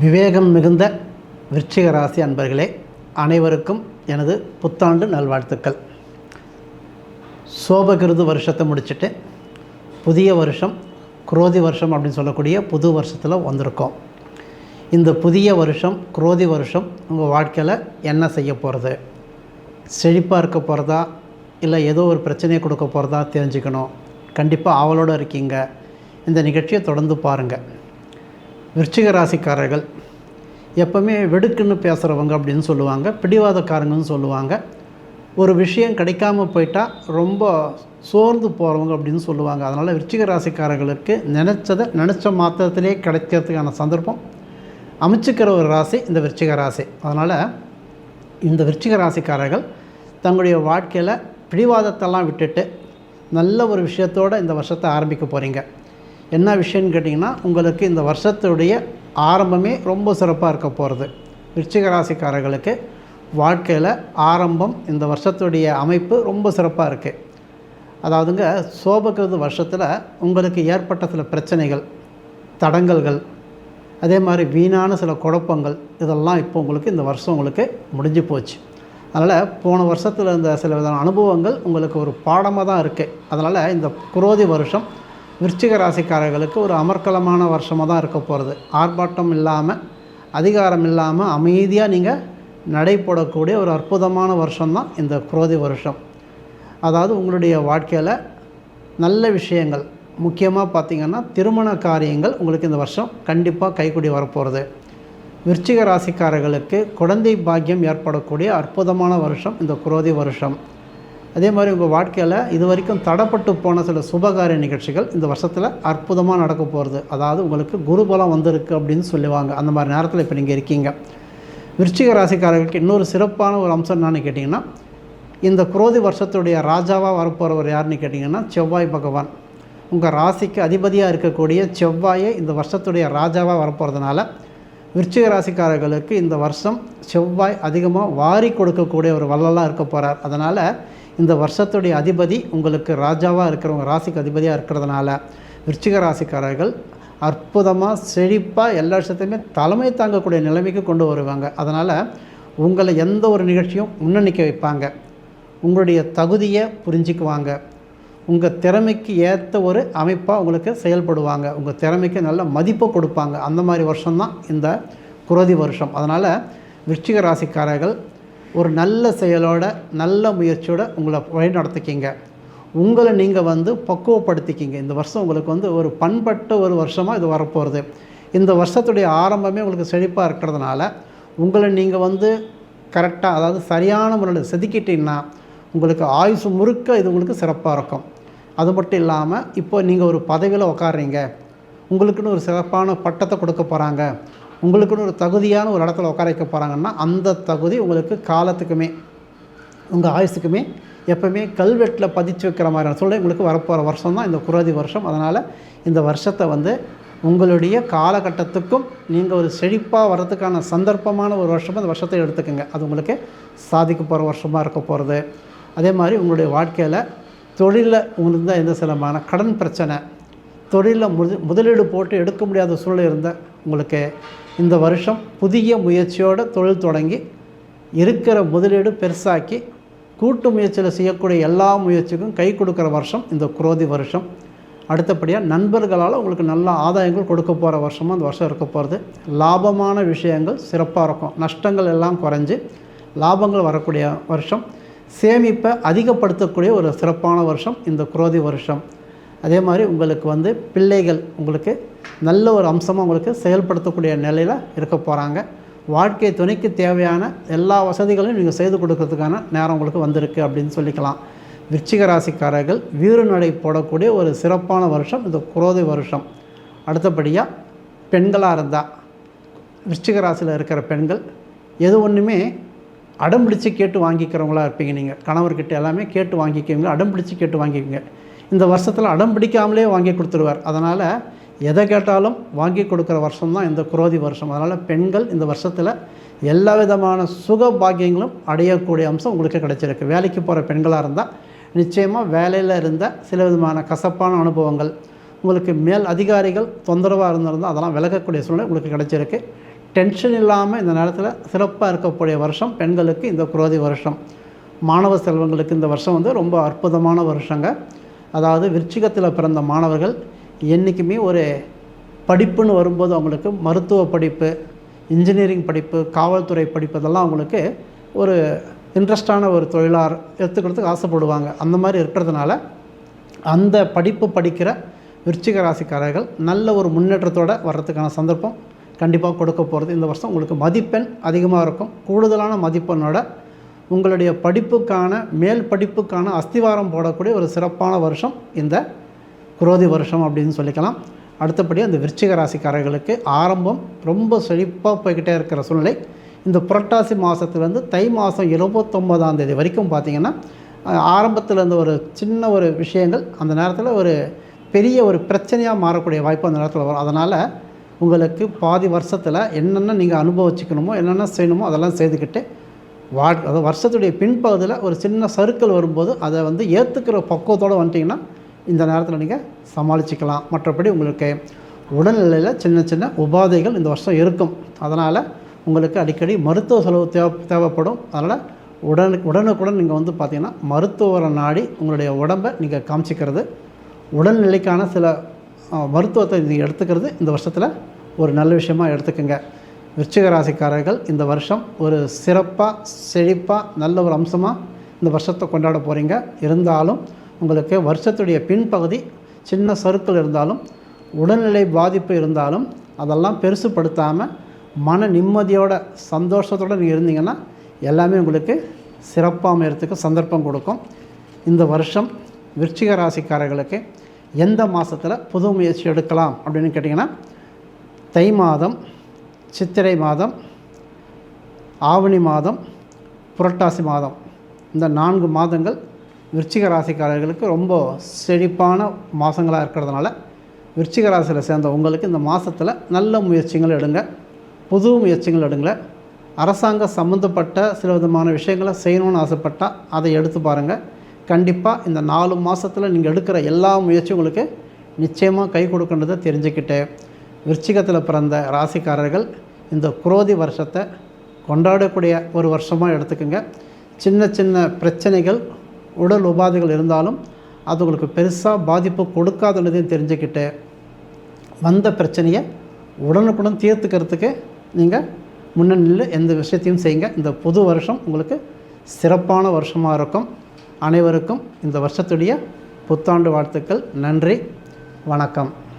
விவேகம் மிகுந்த விருச்சிக ராசி அன்பர்களே அனைவருக்கும் எனது புத்தாண்டு நல்வாழ்த்துக்கள். சோபகிருது வருஷத்தை முடிச்சுட்டு புதிய வருஷம் குரோதி வருஷம் அப்படின்னு சொல்லக்கூடிய புது வருஷத்தில் வந்திருக்கோம். இந்த புதிய வருஷம் குரோதி வருஷம் உங்கள் வாழ்க்கையில் என்ன செய்ய போகிறது செழிப்பாக இருக்க போகிறதா இல்லை ஏதோ ஒரு பிரச்சனையை கொடுக்க போகிறதா தெரிஞ்சுக்கணும். கண்டிப்பாக ஆவலோடு இருக்கீங்க. இந்த நிகழ்ச்சியை தொடர்ந்து பாருங்கள் விருச்சிக ராசிக்காரர்கள் எப்பவுமே வெடுக்குன்னு பேசுகிறவங்க அப்படின்னு சொல்லுவாங்க பிடிவாதக்காரங்கன்னு சொல்லுவாங்க. ஒரு விஷயம் கிடைக்காம போயிட்டால் ரொம்ப சோர்ந்து போகிறவங்க அப்படின்னு சொல்லுவாங்க. அதனால் விருச்சிக ராசிக்காரர்களுக்கு நினச்சதை நினச்ச மாத்திரத்திலே கிடைக்கிறதுக்கான சந்தர்ப்பம். அமைச்சுக்கிற ஒரு ராசி இந்த விருச்சிக ராசி. அதனால் இந்த விருச்சிக ராசிக்காரர்கள் தங்களுடைய வாழ்க்கையில் பிடிவாதத்தெல்லாம் விட்டுட்டு நல்ல ஒரு விஷயத்தோடு இந்த வருஷத்தை ஆரம்பிக்க போகிறீங்க என்ன விஷயம்னு கேட்டிங்கன்னா உங்களுக்கு இந்த வருஷத்துடைய ஆரம்பமே ரொம்ப சிறப்பாக இருக்க போகிறது விருச்சிக ராசிக்காரர்களுக்கு வாழ்க்கையில் ஆரம்பம் இந்த வருஷத்துடைய அமைப்பு ரொம்ப சிறப்பாக இருக்குது அதாவதுங்க சோபகிருது வருஷத்தில் உங்களுக்கு ஏற்பட்ட சில பிரச்சனைகள் தடங்கல்கள் அதே மாதிரி வீணான சில குழப்பங்கள் இதெல்லாம் இப்போ உங்களுக்கு இந்த வருஷம் உங்களுக்கு முடிஞ்சு போச்சு. அதனால் போன வருஷத்தில் இருந்த சில விதமான அனுபவங்கள் உங்களுக்கு ஒரு பாடமாக தான் இருக்குது அதனால் இந்த குரோதி வருஷம் விருச்சிக ராசிக்காரர்களுக்கு ஒரு அமர்க்கலமான வருஷமாக தான் இருக்க போகிறது ஆர்ப்பாட்டம் இல்லாமல் அதிகாரம் இல்லாமல் அமைதியாக நீங்கள் நடைபோடக்கூடிய ஒரு அற்புதமான வருஷம்தான் இந்த குரோதி வருஷம். அதாவது உங்களுடைய வாழ்க்கையில் நல்ல விஷயங்கள் முக்கியமாக பார்த்திங்கன்னா திருமண காரியங்கள் உங்களுக்கு இந்த வருஷம் கண்டிப்பாக கைக்கூடி வரப்போகிறது விருச்சிக ராசிக்காரர்களுக்கு குழந்தை பாக்கியம் ஏற்படக்கூடிய அற்புதமான வருஷம் இந்த குரோதி வருஷம். அதே மாதிரி உங்கள் வாழ்க்கையில் இது வரைக்கும் தடப்பட்டு போன சில சுபகாரிய நிகழ்ச்சிகள் இந்த வருஷத்தில் அற்புதமாக நடக்க போகிறது அதாவது உங்களுக்கு குருபலம் வந்திருக்கு அப்படின்னு சொல்லுவாங்க. அந்த மாதிரி நேரத்தில் இப்போ நீங்கள் இருக்கீங்க. விருச்சிக ராசிக்காரர்களுக்கு இன்னொரு சிறப்பான ஒரு அம்சம் என்னன்னு கேட்டிங்கன்னா இந்த குரோதி வருஷத்துடைய ராஜாவாக வரப்போகிறவர் யாருன்னு கேட்டிங்கன்னா செவ்வாய் பகவான். உங்கள் ராசிக்கு அதிபதியாக இருக்கக்கூடிய செவ்வாயே இந்த வருஷத்துடைய ராஜாவாக வரப்போகிறதுனால விருச்சிக ராசிக்காரர்களுக்கு இந்த வருஷம் செவ்வாய் அதிகமாக வாரி கொடுக்கக்கூடிய ஒரு வள்ளலாக இருக்க போகிறார் அதனால் இந்த வருஷத்துடைய அதிபதி உங்களுக்கு ராஜாவாக இருக்கிறவங்க ராசிக்கு அதிபதியாக இருக்கிறதுனால விருச்சிக ராசிக்காரர்கள் அற்புதமாக செழிப்பாக எல்லா விஷயத்தையுமே தலைமை தாங்கக்கூடிய நிலைமைக்கு கொண்டு வருவாங்க. அதனால் உங்களை எந்த ஒரு நிகழ்ச்சியும் முன்னணிக்க வைப்பாங்க. உங்களுடைய தகுதியை புரிஞ்சுக்குவாங்க. உங்கள் திறமைக்கு ஏற்ற ஒரு அமைப்பாக உங்களுக்கு செயல்படுவாங்க. உங்கள் திறமைக்கு நல்ல மதிப்பை கொடுப்பாங்க. அந்த மாதிரி வருஷம்தான் இந்த குரோதி வருஷம். அதனால் விருச்சிக ராசிக்காரர்கள் ஒரு நல்ல செயலோட நல்ல முயற்சியோட உங்களை வழி நடத்திக்கிங்க. உங்களை நீங்கள் வந்து பக்குவப்படுத்திக்கிங்க. இந்த வருஷம் உங்களுக்கு வந்து ஒரு பண்பட்ட ஒரு வருஷமாக இது வரப்போகிறது இந்த வருஷத்துடைய ஆரம்பமே உங்களுக்கு செழிப்பாக இருக்கிறதுனால உங்களை நீங்கள் வந்து கரெக்டாக அதாவது சரியான முறையில் செதுக்கிட்டீங்கன்னா உங்களுக்கு ஆயுசு முறுக்க இது உங்களுக்கு சிறப்பாக இருக்கும். அது மட்டும் இல்லாமல் இப்போ நீங்கள் ஒரு பதவியில் உட்காடுறீங்க உங்களுக்குன்னு ஒரு சிறப்பான பட்டத்தை கொடுக்க போகிறாங்க உங்களுக்குன்னு ஒரு தகுதியான ஒரு இடத்துல உட்கார வைக்க போகிறாங்கன்னா அந்த தகுதி உங்களுக்கு காலத்துக்குமே உங்கள் ஆயுசுக்குமே எப்போவுமே கல்வெட்டில் பதிச்சு வைக்கிற மாதிரியான சூழ்நிலை உங்களுக்கு வரப்போகிற வருஷம் தான் இந்த குரோதி வருஷம். அதனால் இந்த வருஷத்தை வந்து உங்களுடைய காலகட்டத்துக்கும் நீங்கள் ஒரு செழிப்பாக வர்றதுக்கான சந்தர்ப்பமான ஒரு வருஷமாக அந்த வருஷத்தை எடுத்துக்கோங்க. அது உங்களுக்கு சாதிக்க போகிற வருஷமாக இருக்க போகிறது அதே மாதிரி உங்களுடைய வாழ்க்கையில் தொழிலில் உங்களுக்கு தான் எந்த சிலமான கடன் பிரச்சனை தொழிலில் முது முதலீடு போட்டு எடுக்க முடியாத சூழ்நிலை இருந்த உங்களுக்கு இந்த வருஷம் புதிய முயற்சியோடு தொழில் தொடங்கி இருக்கிற முதலீடு பெருசாக்கி கூட்டு முயற்சியில் செய்யக்கூடிய எல்லா முயற்சிக்கும் கை கொடுக்குற வருஷம் இந்த குரோதி வருஷம். அடுத்தபடியாக நண்பர்களால் உங்களுக்கு நல்ல ஆதாயங்கள் கொடுக்க போகிற வருஷமும் அந்த வருஷம் இருக்க போகிறது லாபமான விஷயங்கள் சிறப்பாக இருக்கும். நஷ்டங்கள் எல்லாம் குறைஞ்சி லாபங்கள் வரக்கூடிய வருஷம். சேமிப்பை அதிகப்படுத்தக்கூடிய ஒரு சிறப்பான வருஷம் இந்த குரோதி வருஷம். அதே மாதிரி உங்களுக்கு வந்து பிள்ளைகள் உங்களுக்கு நல்ல ஒரு அம்சமாக உங்களுக்கு செயல்படுத்தக்கூடிய நிலையில் இருக்க போகிறாங்க வாழ்க்கை துணைக்கு தேவையான எல்லா வசதிகளையும் நீங்கள் செய்து கொடுக்கறதுக்கான நேரம் உங்களுக்கு வந்திருக்கு அப்படின்னு சொல்லிக்கலாம். விருச்சிக ராசிக்காரர்கள் வீறு நடை போடக்கூடிய ஒரு சிறப்பான வருஷம் இந்த குரோதை வருஷம். அடுத்தபடியாக பெண்களாக இருந்தால் விருச்சிக ராசியில் இருக்கிற பெண்கள் எது ஒன்றுமே அடம் பிடிச்சு கேட்டு வாங்கிக்கிறவங்களா இருப்பீங்க நீங்கள் கணவர்கிட்ட எல்லாமே கேட்டு வாங்கிக்குவீங்க அடம் பிடிச்சு கேட்டு வாங்கிக்குவீங்க. இந்த வருஷத்தில் அடம் பிடிக்காமலே வாங்கி கொடுத்துருவார். அதனால் எதை கேட்டாலும் வாங்கி கொடுக்குற வருஷம் தான் இந்த குரோதி வருஷம். அதனால் பெண்கள் இந்த வருஷத்தில் எல்லா விதமான சுக பாக்கியங்களும் அடையக்கூடிய அம்சம் உங்களுக்கு கிடைச்சிருக்கு. வேலைக்கு போகிற பெண்களாக இருந்தால் நிச்சயமாக வேலையில் இருந்த சில விதமான கசப்பான அனுபவங்கள் உங்களுக்கு மேல் அதிகாரிகள் தொந்தரவாக இருந்திருந்தால் அதெல்லாம் விலகக்கூடிய சூழ்நிலை உங்களுக்கு கிடைச்சிருக்கு. டென்ஷன் இல்லாமல் இந்த நேரத்தில் சிறப்பாக இருக்கக்கூடிய வருஷம் பெண்களுக்கு இந்த குரோதி வருஷம். மாணவ செல்வங்களுக்கு இந்த வருஷம் வந்து ரொம்ப அற்புதமான வருஷங்க. அதாவது விருச்சிகத்தில் பிறந்த மாணவர்கள் என்றைக்குமே ஒரு படிப்புன்னு வரும்போது அவங்களுக்கு மருத்துவ படிப்பு இன்ஜினியரிங் படிப்பு காவல்துறை படிப்பு இதெல்லாம் அவங்களுக்கு ஒரு இன்ட்ரெஸ்டான ஒரு தொழிலாக எடுத்துக்கிறதுக்கு ஆசைப்படுவாங்க. அந்த மாதிரி இருக்கிறதுனால அந்த படிப்பு படிக்கிற விருச்சிக ராசிக்காரர்கள் நல்ல ஒரு முன்னேற்றத்தோடு வர்றதுக்கான சந்தர்ப்பம் கண்டிப்பாக கொடுக்க போகிறது இந்த வருஷம் உங்களுக்கு மதிப்பெண் அதிகமாக இருக்கும். கூடுதலான மதிப்பெண்ணோட உங்களுடைய படிப்புக்கான மேல் படிப்புக்கான அஸ்திவாரம் போடக்கூடிய ஒரு சிறப்பான வருஷம் இந்த குரோதி வருஷம் அப்படின்னு சொல்லிக்கலாம். அடுத்தபடி அந்த விருச்சிக ராசிக்காரர்களுக்கு ஆரம்பம் ரொம்ப செழிப்பாக போய்கிட்டே இருக்கிற சூழ்நிலை. இந்த புரட்டாசி மாதத்துலேருந்து தை மாதம் இருபத்தொம்போதாம் தேதி வரைக்கும் பார்த்திங்கன்னா ஆரம்பத்தில் இருந்த ஒரு சின்ன ஒரு விஷயங்கள் அந்த நேரத்தில் ஒரு பெரிய ஒரு பிரச்சனையாக மாறக்கூடிய வாய்ப்பு அந்த நேரத்தில் வரும். அதனால் உங்களுக்கு பாதி வருஷத்தில் என்னென்ன நீங்கள் அனுபவிச்சுக்கணுமோ என்னென்ன செய்யணுமோ அதெல்லாம் செய்துக்கிட்டு வா அதாவது வருஷத்துடைய பின்பகுதியில் ஒரு சின்ன சருக்கள் வரும்போது அதை வந்து ஏற்றுக்கிற பக்குவத்தோடு வந்துட்டிங்கன்னா இந்த நேரத்தில் நீங்கள் சமாளிச்சுக்கலாம். மற்றபடி உங்களுக்கு உடல்நிலையில் சின்ன சின்ன உபாதைகள் இந்த வருஷம் இருக்கும். அதனால் உங்களுக்கு அடிக்கடி மருத்துவ செலவு தேவை தேவைப்படும். அதனால் உடனுக்கு உடனுக்குடன் நீங்கள் வந்து பார்த்திங்கன்னா மருத்துவரை நாடி உங்களுடைய உடம்பை நீங்கள் காமிச்சிக்கிறது உடல்நிலைக்கான சில மருத்துவத்தை நீங்கள் எடுத்துக்கிறது இந்த வருஷத்தில் ஒரு நல்ல விஷயமாக எடுத்துக்கோங்க. விருச்சிக ராசிக்காரர்கள் இந்த வருஷம் ஒரு சிறப்பாக செழிப்பாக நல்ல ஒரு அம்சமாக இந்த வருஷத்தை கொண்டாட போகிறீங்க இருந்தாலும் உங்களுக்கு வருஷத்துடைய பின்பகுதி சின்ன சருக்கள் இருந்தாலும் உடல்நிலை பாதிப்பு இருந்தாலும் அதெல்லாம் பெருசுப்படுத்தாமல் மன நிம்மதியோட சந்தோஷத்தோடு நீங்கள் இருந்தீங்கன்னா எல்லாமே உங்களுக்கு சிறப்பாக அமையறதுக்கு சந்தர்ப்பம் கொடுக்கும். இந்த வருஷம் விருச்சிக ராசிக்காரர்களுக்கு எந்த மாதத்தில் புது முயற்சி எடுக்கலாம் அப்படின்னு கேட்டிங்கன்னா தை மாதம் சித்திரை மாதம் ஆவணி மாதம் புரட்டாசி மாதம். இந்த நான்கு மாதங்கள் விருச்சிக ராசிக்காரர்களுக்கு ரொம்ப செழிப்பான மாதங்களாக இருக்கிறதுனால விருச்சிக ராசியில் சேர்ந்த உங்களுக்கு இந்த மாதத்தில் நல்ல முயற்சிகள் எடுங்க. புது முயற்சிகள் எடுங்க. அரசாங்க சம்மந்தப்பட்ட சில விதமான விஷயங்களை செய்யணும்னு ஆசைப்பட்டால் அதை எடுத்து பாருங்கள் கண்டிப்பாக இந்த நாலு மாதத்தில் நீங்கள் எடுக்கிற எல்லா முயற்சியும் உங்களுக்கு நிச்சயமாக கை கொடுக்கின்றதை தெரிஞ்சுக்கிட்டு விருச்சிகத்தில் பிறந்த ராசிக்காரர்கள் இந்த குரோதி வருஷத்தை கொண்டாடக்கூடிய ஒரு வருஷமாக எடுத்துக்கோங்க. சின்ன சின்ன பிரச்சனைகள் உடல் உபாதைகள் இருந்தாலும் அது உங்களுக்கு பெருசாக பாதிப்பு கொடுக்காதுன்றதையும் தெரிஞ்சுக்கிட்டு வந்த பிரச்சனையை உடனுக்குடன் தீர்த்துக்கிறதுக்கு நீங்கள் முன்னணியில் எந்த விஷயத்தையும் செய்யுங்க. இந்த புது வருஷம் உங்களுக்கு சிறப்பான வருஷமாக இருக்கும். அனைவருக்கும் இந்த வருஷத்துடைய புத்தாண்டு வாழ்த்துக்கள். நன்றி. வணக்கம்.